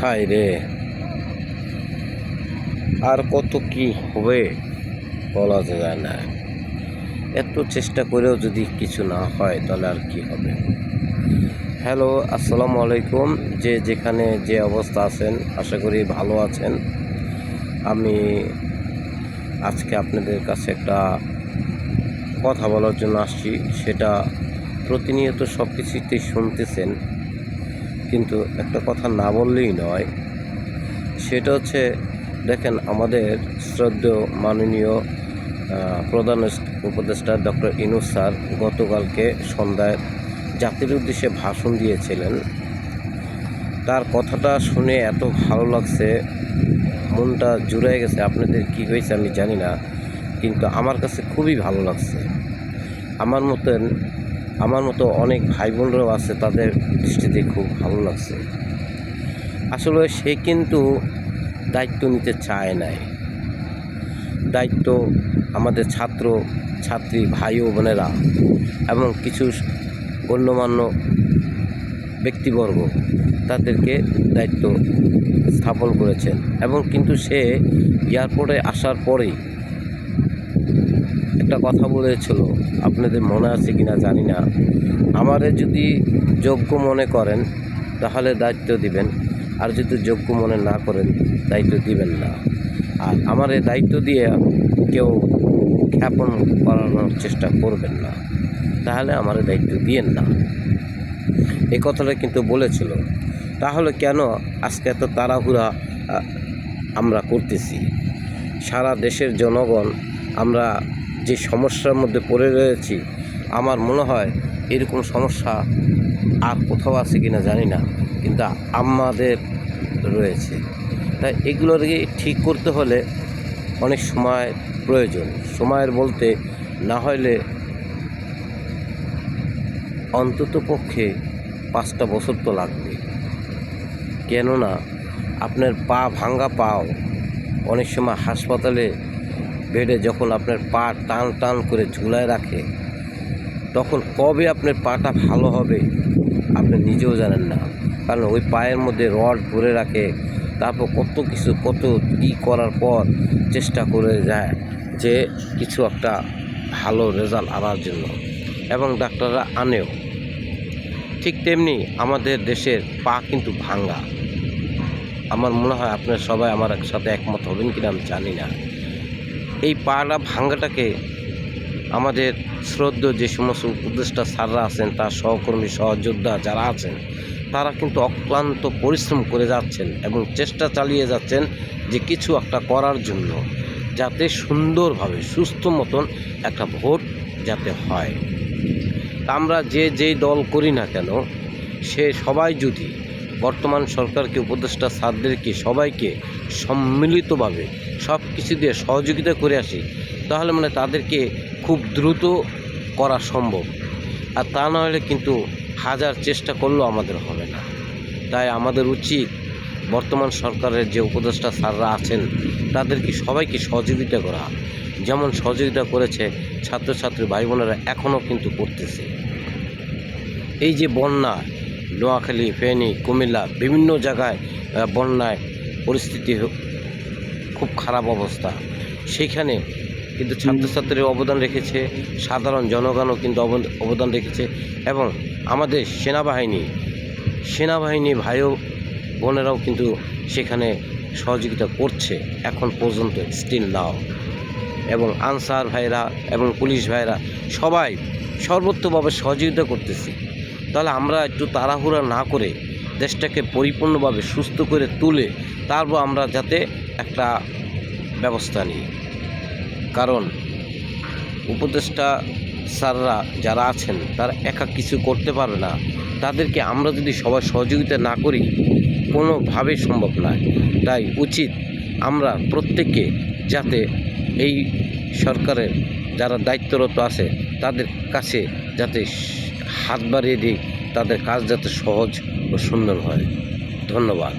হায় রে। আর কত কি হবে বলা যায় না। এত চেষ্টা করেও যদি কিছু না হয় তাহলে আর কি হবে। হ্যালো, আসসালামু আলাইকুম। যে যেখানে যে অবস্থা আছেন, আশা করি ভালো আছেন। আমি আজকে আপনাদের কাছে একটা কথা বলার জন্য আসছি। সেটা প্রতিনিয়ত সব কিছুতেই শুনতেছেন। কিন্তু একটা কথা না বললেই নয়, সেটা হচ্ছে দেখেন আমাদের শ্রদ্ধেয় মাননীয় প্রধান উপদেষ্টা ডক্টর ইনুস স্যার গতকালকে সন্ধ্যায় জাতির উদ্দেশ্যে ভাষণ দিয়েছিলেন। তার কথাটা শুনে এত ভালো লাগছে, মনটা জুড়ে গেছে, আপনাদের কি হয়েছে আমি জানি না, কিন্তু আমার কাছে খুবই ভালো লাগছে। আমার মতন আমার মতো অনেক ভাই বোনরাও আছে, তাদের দৃষ্টিতে খুব ভালো লাগছে। আসলে সে কিন্তু দায়িত্ব নিতে চায় নাই। দায়িত্ব আমাদের ছাত্র, ছাত্রী, ভাই ও বোনেরা এবং কিছু গণ্যমান্য ব্যক্তিবর্গ তাদেরকে দায়িত্ব স্থাপন করেছেন এবং কিন্তু সে এয়ারপোর্টে আসার পরেই একটা কথা বলেছিল, আপনাদের মনে আছে কি না জানি না। আমারে যদি যোগ্য মনে করেন, তাহলে দায়িত্ব দিবেন। আর যদি যোগ্য মনে না করেন, দায়িত্ব দিবেন না। আর আমার এই দায়িত্ব দিয়ে কেউ খ্যাপন করানোর চেষ্টা করবেন না। তাহলে আমার দায়িত্ব দিয়েন না। এই কথাটা কিন্তু বলেছিল। তাহলে কেন আজকে এত তাড়াহুড়া আমরা করতেছি? সারা দেশের জনগণ, আমরা যে সমস্যার মধ্যে পড়ে রয়েছি, আমার মনে হয় এরকম সমস্যা আর কোথাও আছে কিনা জানি না, কিন্তু আমাদের রয়েছে। তাই এগুলোকে ঠিক করতে হলে অনেক সময় প্রয়োজন। সময়ের বলতে না হলে অন্তত পক্ষে পাঁচটা বছর তো লাগবে। কেননা আপনার পা ভাঙ্গা পাও অনেক সময় হাসপাতালে বেডে যখন আপনার পা টান টান করে ঝুলায় রাখে, তখন কবে আপনার পাটা ভালো হবে আপনি নিজেও জানেন না। কারণ ওই পায়ের মধ্যে রড ভরে রাখে, তারপর কত কিছু, কত ই করার পর চেষ্টা করে যায় যে কিছু একটা ভালো রেজাল্ট আনার জন্য। এবং ডাক্তাররা আনেও। ঠিক তেমনি আমাদের দেশের পা কিন্তু ভাঙ্গা। আমার মনে হয় আপনার সবাই আমার সাথে একমত হবেন কিনা আমি জানি না। এই পাটা ভাঙ্গাটাকে আমাদের শ্রদ্ধ যে সমস্ত উপদেষ্টা স্যাররা আছেন, তার সহকর্মী, সহযোদ্ধা যারা আছেন, তারা কিন্তু অক্লান্ত পরিশ্রম করে যাচ্ছেন এবং চেষ্টা চালিয়ে যাচ্ছেন যে কিছু একটা করার জন্য যাতে সুন্দরভাবে, সুস্থ মতন একটা ভোট যাতে হয়। আমরা যে যেই দল করি না কেন, সে সবাই যদি বর্তমান সরকারকে, উপদেষ্টা স্যারদেরকে, সবাইকে সম্মিলিতভাবে সব কিছু দিয়ে সহযোগিতা করে আসি, তাহলে মানে তাদেরকে খুব দ্রুত করা সম্ভব। আর তা না হলে কিন্তু হাজার চেষ্টা করলেও আমাদের হবে না। তাই আমাদের উচিত বর্তমান সরকারের যে উপদেষ্টা স্যাররা আছেন, তাদেরকে সবাইকে সহযোগিতা করা। যেমন সহযোগিতা করেছে ছাত্রছাত্রী ভাই বোনেরা এখনও কিন্তু করতেছে। এই যে বন্যা নোয়াখালী ফেনী কুমিল্লা বিভিন্ন জায়গায় বন্যায় পরিস্থিতি খুব খারাপ অবস্থা। সেখানে কিন্তু ছাত্রছাত্রীর অবদান রেখেছে সাধারণ জনগণও কিন্তু অবদ- অবদান রেখেছে এবং আমাদের সেনাবাহিনী সেনাবাহিনী ভাই বোনেরাও কিন্তু সেখানে সহযোগিতা করছে এখন পর্যন্ত স্টিল নাও এবং আনসার ভাইরা এবং পুলিশ ভাইরা সবাই সর্বোত্তভাবে সহযোগিতা করতেছি। তাহলে আমরা একটু তাড়াহুড়া না করে দেশটাকে পরিপূর্ণভাবে সুস্থ করে তুলে তারপর আমরা যাতে একটা ব্যবস্থা নিই। কারণ উপদেষ্টা স্যাররা যারা আছেন, তারা একা কিছু করতে পারবে না। তাদেরকে আমরা যদি সবাই সহযোগিতা না করি কোনোভাবেই সম্ভব নয়। তাই উচিত আমরা প্রত্যেককে যাতে এই সরকারের যারা দায়িত্বরত আছে, তাদের কাছে যাতে হাত বাড়িয়ে দিই তাদের কাজ যাতে সহজ ও সুন্দর হয়। ধন্যবাদ।